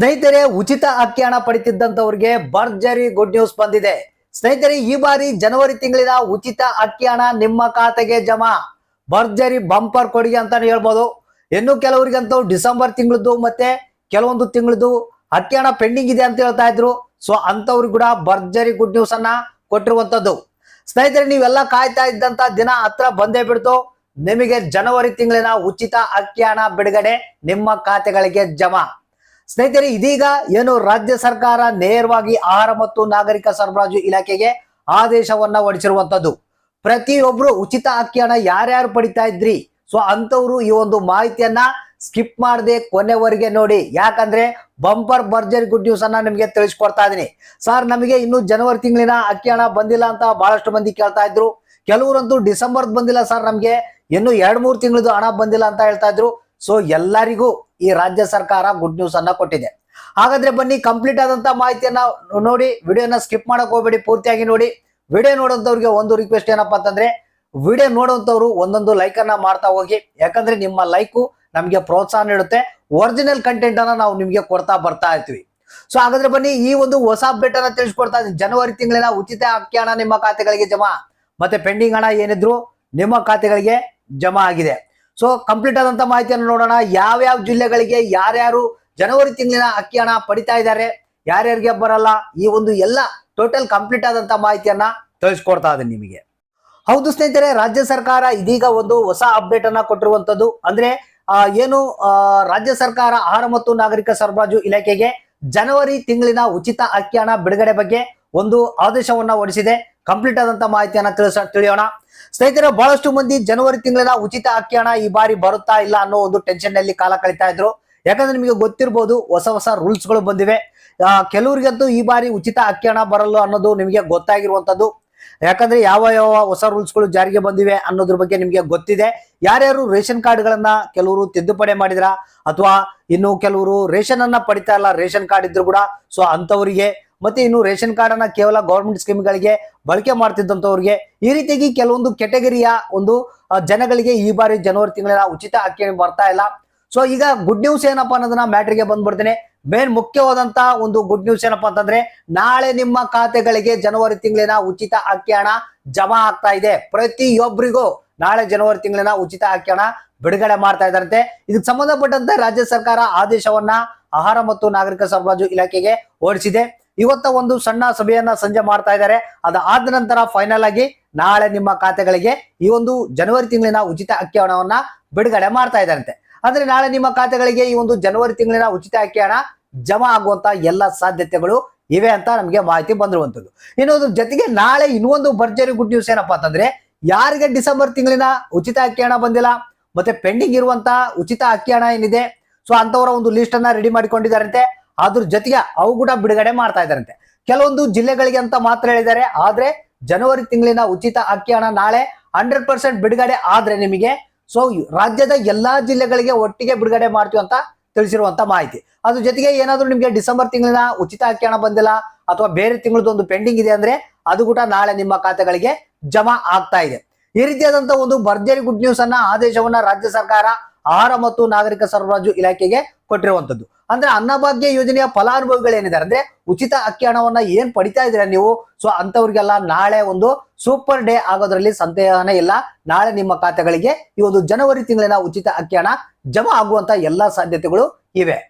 ಸ್ನೇಹಿತರೆ, ಉಚಿತ ಅಕ್ಕಿ ಹಣ ಪಡಿತಿದ್ದಂತವ್ರಿಗೆ ಭರ್ಜರಿ ಗುಡ್ ನ್ಯೂಸ್ ಬಂದಿದೆ. ಸ್ನೇಹಿತರೆ, ಈ ಬಾರಿ ಜನವರಿ ತಿಂಗಳಿನ ಉಚಿತ ಅಕ್ಕಿ ಹಣ ನಿಮ್ಮ ಖಾತೆಗೆ ಜಮಾ. ಭರ್ಜರಿ ಬಂಪರ್ ಕೊಡುಗೆ ಅಂತ ಹೇಳ್ಬೋದು. ಇನ್ನು ಕೆಲವರಿಗಂತೂ ಡಿಸೆಂಬರ್ ತಿಂಗಳದ್ದು ಮತ್ತೆ ಕೆಲವೊಂದು ತಿಂಗಳದ್ದು ಅಕ್ಕಿ ಹಣ ಪೆಂಡಿಂಗ್ ಇದೆ ಅಂತ ಹೇಳ್ತಾ ಇದ್ರು. ಸೊ ಅಂತವ್ರಿಗೆ ಕೂಡ ಭರ್ಜರಿ ಗುಡ್ ನ್ಯೂಸ್ ಅನ್ನ ಕೊಟ್ಟಿರುವಂತದ್ದು ಸ್ನೇಹಿತರೆ, ನೀವೆಲ್ಲ ಕಾಯ್ತಾ ಇದ್ದಂತ ದಿನ ಹತ್ರ ಬಂದೇ ಬಿಡ್ತು. ನಿಮಗೆ ಜನವರಿ ತಿಂಗಳಿನ ಉಚಿತ ಅಕ್ಕಿ ಹಣ ಬಿಡುಗಡೆ ನಿಮ್ಮ ಖಾತೆಗಳಿಗೆ ಜಮಾ. ಸ್ನೇಹಿತರೆ, ಇದೀಗ ಏನು ರಾಜ್ಯ ಸರ್ಕಾರ ನೇರವಾಗಿ ಆಹಾರ ಮತ್ತು ನಾಗರಿಕ ಸರಬರಾಜು ಇಲಾಖೆಗೆ ಆದೇಶವನ್ನ ಹೊರಡಿಸಿರುವಂತದ್ದು ಪ್ರತಿಯೊಬ್ರು ಉಚಿತ ಅಕ್ಕಿ ಹಣ ಯಾರ್ಯಾರು ಪಡಿತಾ ಇದ್ರಿ? ಸೊ ಅಂತವ್ರು ಈ ಒಂದು ಮಾಹಿತಿಯನ್ನ ಸ್ಕಿಪ್ ಮಾಡದೆ ಕೊನೆವರೆಗೆ ನೋಡಿ. ಯಾಕಂದ್ರೆ, ಬಂಪರ್ ಭರ್ಜರಿ ಗುಡ್ ನ್ಯೂಸ್ ಅನ್ನ ನಿಮಗೆ ತಿಳಿಸ್ಕೊಡ್ತಾ ಇದೀನಿ. ಸರ್, ನಮಗೆ ಇನ್ನು ಜನವರಿ ತಿಂಗಳಿನ ಅಕ್ಕಿ ಹಣ ಬಂದಿಲ್ಲ ಅಂತ ಬಹಳಷ್ಟು ಮಂದಿ ಕೇಳ್ತಾ ಇದ್ರು. ಕೆಲವರಂತೂ ಡಿಸೆಂಬರ್ ಬಂದಿಲ್ಲ ಸರ್ ನಮ್ಗೆ. ಇನ್ನು ಎರಡ್ ಮೂರು ತಿಂಗಳದ್ದು ಹಣ ಬಂದಿಲ್ಲ ಅಂತ ಹೇಳ್ತಾ ಇದ್ರು. ಸೊ ಎಲ್ಲರಿಗೂ ಈ ರಾಜ್ಯ ಸರ್ಕಾರ ಗುಡ್ ನ್ಯೂಸ್ ಅನ್ನ ಕೊಟ್ಟಿದೆ. ಹಾಗಾದ್ರೆ ಬನ್ನಿ ಕಂಪ್ಲೀಟ್ ಆದಂತ ಮಾಹಿತಿಯನ್ನ ನೋಡಿ, ವಿಡಿಯೋನ ಸ್ಕಿಪ್ ಮಾಡಕ್ ಹೋಗ್ಬೇಡಿ, ಪೂರ್ತಿಯಾಗಿ ನೋಡಿ. ವಿಡಿಯೋ ನೋಡೋಂಥವ್ರಿಗೆ ಒಂದು ರಿಕ್ವೆಸ್ಟ್ ಏನಪ್ಪಾ ಅಂತಂದ್ರೆ, ವಿಡಿಯೋ ನೋಡುವಂತವ್ರು ಒಂದೊಂದು ಲೈಕ್ ಅನ್ನ ಮಾಡ್ತಾ ಹೋಗಿ. ಯಾಕಂದ್ರೆ ನಿಮ್ಮ ಲೈಕು ನಮಗೆ ಪ್ರೋತ್ಸಾಹ ನೀಡುತ್ತೆ. ಒರಿಜಿನಲ್ ಕಂಟೆಂಟ್ ಅನ್ನ ನಾವು ನಿಮ್ಗೆ ಕೊಡ್ತಾ ಬರ್ತಾ ಇರ್ತೀವಿ. ಸೊ ಹಾಗಾದ್ರೆ ಬನ್ನಿ, ಈ ಒಂದು ಹೊಸ ಅಪ್ಡೇಟ್ ಅನ್ನ ತಿಳಿಸ್ಕೊಡ್ತಾ ಇದ್ದೀನಿ. ಜನವರಿ ತಿಂಗಳಿನ ಉಚಿತ ಅಕ್ಕಿ ಹಣ ನಿಮ್ಮ ಖಾತೆಗಳಿಗೆ ಜಮಾ. ಮತ್ತೆ ಪೆಂಡಿಂಗ್ ಹಣ ಏನಿದ್ರು ನಿಮ್ಮ ಖಾತೆಗಳಿಗೆ ಜಮಾ ಆಗಿದೆ. ಸೊ ಕಂಪ್ಲೀಟ್ ಆದಂತ ಮಾಹಿತಿಯನ್ನು ನೋಡೋಣ. ಯಾವ್ಯಾವ ಜಿಲ್ಲೆಗಳಿಗೆ ಯಾರ್ಯಾರು ಜನವರಿ ತಿಂಗಳಿನ ಅಕ್ಕಿ ಹಣ ಪಡಿತಾ ಇದ್ದಾರೆ, ಯಾರ್ಯಾರಿಗೆ ಬರಲ್ಲ, ಈ ಒಂದು ಎಲ್ಲ ಟೋಟಲ್ ಕಂಪ್ಲೀಟ್ ಆದಂತ ಮಾಹಿತಿಯನ್ನ ತಿಳಿಸ್ಕೊಡ್ತಾ ಇದೆ ನಿಮಗೆ. ಹೌದು ಸ್ನೇಹಿತರೆ, ರಾಜ್ಯ ಸರ್ಕಾರ ಇದೀಗ ಒಂದು ಹೊಸ ಅಪ್ಡೇಟ್ ಅನ್ನ ಕೊಟ್ಟಿರುವಂತದ್ದು. ಅಂದ್ರೆ ಏನು ರಾಜ್ಯ ಸರ್ಕಾರ ಆಹಾರ ಮತ್ತು ನಾಗರಿಕ ಸರಬರಾಜು ಇಲಾಖೆಗೆ ಜನವರಿ ತಿಂಗಳಿನ ಉಚಿತ ಅಕ್ಕಿ ಹಣ ಬಿಡುಗಡೆ ಬಗ್ಗೆ ಒಂದು ಆದೇಶವನ್ನ ಹೊರಡಿಸಿದೆ. ಕಂಪ್ಲೀಟ್ ಆದಂತ ಮಾಹಿತಿಯನ್ನ ತಿಳಿಸ ತಿಳಿಯೋಣ. ಸ್ನೇಹಿತರೆ, ಬಹಳಷ್ಟು ಮಂದಿ ಜನವರಿ ತಿಂಗಳಿನ ಉಚಿತ ಅಕ್ಕಿ ಹಣ ಈ ಬಾರಿ ಬರುತ್ತಾ ಇಲ್ಲ ಅನ್ನೋ ಒಂದು ಟೆನ್ಷನ್ನಲ್ಲಿ ಕಾಲ ಕಳೀತಾ ಇದ್ರು. ಯಾಕಂದ್ರೆ ನಿಮಗೆ ಗೊತ್ತಿರ್ಬೋದು ಹೊಸ ಹೊಸ ರೂಲ್ಸ್ಗಳು ಬಂದಿವೆ. ಕೆಲವರಿಗಂತೂ ಈ ಬಾರಿ ಉಚಿತ ಅಕ್ಕಿ ಹಣ ಬರಲ್ಲ ಅನ್ನೋದು ನಿಮಗೆ ಗೊತ್ತಾಗಿರುವಂತದ್ದು. ಯಾಕಂದ್ರೆ ಯಾವ ಯಾವ ಹೊಸ ರೂಲ್ಸ್ಗಳು ಜಾರಿಗೆ ಬಂದಿವೆ ಅನ್ನೋದ್ರ ಬಗ್ಗೆ ನಿಮಗೆ ಗೊತ್ತಿದೆ. ಯಾರ್ಯಾರು ರೇಷನ್ ಕಾರ್ಡ್ ಗಳನ್ನ ಕೆಲವರು ತಿದ್ದುಪಡಿ ಮಾಡಿದ್ರ? ಅಥವಾ ಇನ್ನು ಕೆಲವರು ರೇಷನ್ ಅನ್ನ ಪಡಿತಾ ಇಲ್ಲ, ರೇಷನ್ ಕಾರ್ಡ್ ಇದ್ರು ಕೂಡ. ಸೊ ಅಂತವರಿಗೆ ಮತ್ತೆ ಇನ್ನು ರೇಷನ್ ಕಾರ್ಡ್ ಅನ್ನ ಕೇವಲ ಗೌರ್ಮೆಂಟ್ ಸ್ಕೀಮ್ಗಳಿಗೆ ಬಳಕೆ ಮಾಡ್ತಿದ್ದಂತವ್ರಿಗೆ ಈ ರೀತಿಯಾಗಿ ಕೆಲವೊಂದು ಕೆಟಗರಿಯ ಒಂದು ಜನಗಳಿಗೆ ಈ ಬಾರಿ ಜನವರಿ ತಿಂಗಳ ಉಚಿತ ಅಕ್ಕಿ ಬರ್ತಾ ಇಲ್ಲ. ಸೊ ಈಗ ಗುಡ್ ನ್ಯೂಸ್ ಏನಪ್ಪಾ ಅನ್ನೋದನ್ನ ಮ್ಯಾಟ್ರಿಗೆ ಬಂದ್ಬಿಡ್ತೇನೆ. ಮೇನ್ ಮುಖ್ಯವಾದಂತ ಒಂದು ಗುಡ್ ನ್ಯೂಸ್ ಏನಪ್ಪಾ ಅಂತಂದ್ರೆ, ನಾಳೆ ನಿಮ್ಮ ಖಾತೆಗಳಿಗೆ ಜನವರಿ ತಿಂಗಳಿನ ಉಚಿತ ಅಕ್ಕಿ ಹಣ ಜಮಾ ಆಗ್ತಾ ಇದೆ. ಪ್ರತಿಯೊಬ್ಬರಿಗೂ ನಾಳೆ ಜನವರಿ ತಿಂಗಳಿನ ಉಚಿತ ಅಕ್ಕಿ ಹಣ ಬಿಡುಗಡೆ ಮಾಡ್ತಾ ಇದ್ದಾರಂತೆ. ಇದಕ್ಕೆ ಸಂಬಂಧಪಟ್ಟಂತೆ ರಾಜ್ಯ ಸರ್ಕಾರ ಆದೇಶವನ್ನ ಆಹಾರ ಮತ್ತು ನಾಗರಿಕ ಸರಬರಾಜು ಇಲಾಖೆಗೆ ಹೊರಡಿಸಿದೆ. ಇವತ್ತ ಒಂದು ಸಣ್ಣ ಸಭೆಯನ್ನ ಸಂಜೆ ಮಾಡ್ತಾ ಇದ್ದಾರೆ. ಅದಾದ ನಂತರ ಫೈನಲ್ ಆಗಿ ನಾಳೆ ನಿಮ್ಮ ಖಾತೆಗಳಿಗೆ ಈ ಒಂದು ಜನವರಿ ತಿಂಗಳಿನ ಉಚಿತ ಅಕ್ಕಿ ಹಣವನ್ನ ಬಿಡುಗಡೆ ಮಾಡ್ತಾ ಇದ್ದಾರಂತೆ. ಅಂದ್ರೆ ನಾಳೆ ನಿಮ್ಮ ಖಾತೆಗಳಿಗೆ ಈ ಒಂದು ಜನವರಿ ತಿಂಗಳಿನ ಉಚಿತ ಅಕ್ಕಿ ಹಣ ಜಮಾ ಆಗುವಂತ ಎಲ್ಲ ಸಾಧ್ಯತೆಗಳು ಇವೆ ಅಂತ ನಮಗೆ ಮಾಹಿತಿ ಬಂದಿರುವಂತದ್ದು ಇನ್ನೊಂದು ಜೊತೆಗೆ ನಾಳೆ ಇನ್ನೊಂದು ಭರ್ಜರಿ ಗುಡ್ ನ್ಯೂಸ್ ಏನಪ್ಪಾ ಅಂತಂದ್ರೆ ಯಾರಿಗೆ ಡಿಸೆಂಬರ್ ತಿಂಗಳಿನ ಉಚಿತ ಅಕ್ಕಿ ಹಣ ಬಂದಿಲ್ಲ, ಮತ್ತೆ ಪೆಂಡಿಂಗ್ ಇರುವಂತ ಉಚಿತ ಅಕ್ಕಿ ಹಣ ಏನಿದೆ, ಸೊ ಅಂತವರ ಒಂದು ಲಿಸ್ಟ್ ಅನ್ನ ರೆಡಿ ಮಾಡಿಕೊಂಡಿದ್ದಾರಂತೆ. ಅದ್ರ ಜೊತೆಗೆ ಅವು ಕೂಡ ಬಿಡುಗಡೆ ಮಾಡ್ತಾ ಇದ್ದಾರಂತೆ. ಕೆಲವೊಂದು ಜಿಲ್ಲೆಗಳಿಗೆ ಅಂತ ಮಾತ್ರ ಹೇಳಿದ್ದಾರೆ. ಆದ್ರೆ ಜನವರಿ ತಿಂಗಳಿನ ಉಚಿತ ಅಕ್ಕಿ ಹಣ ನಾಳೆ ಹಂಡ್ರೆಡ್ ಪರ್ಸೆಂಟ್ ಬಿಡುಗಡೆ ಆದ್ರೆ ನಿಮಗೆ ಸೊ ರಾಜ್ಯದ ಎಲ್ಲಾ ಜಿಲ್ಲೆಗಳಿಗೆ ಒಟ್ಟಿಗೆ ಬಿಡುಗಡೆ ಮಾಡ್ತೀವಿ ಅಂತ ತಿಳಿಸಿರುವಂತ ಮಾಹಿತಿ. ಅದ್ರ ಜೊತೆಗೆ ಏನಾದ್ರೂ ನಿಮ್ಗೆ ಡಿಸೆಂಬರ್ ತಿಂಗಳಿನ ಉಚಿತ ಅಕ್ಕಿ ಹಣ ಬಂದಿಲ್ಲ ಅಥವಾ ಬೇರೆ ತಿಂಗಳದ್ದು ಒಂದು ಪೆಂಡಿಂಗ್ ಇದೆ ಅಂದ್ರೆ ಅದು ಕೂಡ ನಾಳೆ ನಿಮ್ಮ ಖಾತೆಗಳಿಗೆ ಜಮಾ ಆಗ್ತಾ ಇದೆ. ಈ ರೀತಿಯಾದಂತ ಒಂದು ಭರ್ಜರಿ ಗುಡ್ ನ್ಯೂಸ್ ಅನ್ನ ಆದೇಶವನ್ನ ರಾಜ್ಯ ಸರ್ಕಾರ ಆಹಾರ ಮತ್ತು ನಾಗರಿಕ ಸರಬರಾಜು ಇಲಾಖೆಗೆ ಕೊಟ್ಟಿರುವಂತದ್ದು ಅಂದ್ರೆ ಅನ್ನಭಾಗ್ಯ ಯೋಜನೆಯ ಫಲಾನುಭವಿಗಳು ಏನಿದ್ದಾರೆ ಅಂದ್ರೆ ಉಚಿತ ಅಕ್ಕಿ ಹಣವನ್ನ ಏನ್ ಪಡಿತಾ ಇದ್ರೆ ನೀವು? ಸೊ ಅಂತವ್ರಿಗೆಲ್ಲ ನಾಳೆ ಒಂದು ಸೂಪರ್ ಡೇ ಆಗೋದ್ರಲ್ಲಿ ಸಂದೇಹನೇ ಇಲ್ಲ. ನಾಳೆ ನಿಮ್ಮ ಖಾತೆಗಳಿಗೆ ಈ ಒಂದು ಜನವರಿ ತಿಂಗಳಿನ ಉಚಿತ ಅಕ್ಕಿ ಹಣ ಜಮಾ ಆಗುವಂತ ಎಲ್ಲಾ ಸಾಧ್ಯತೆಗಳು ಇವೆ.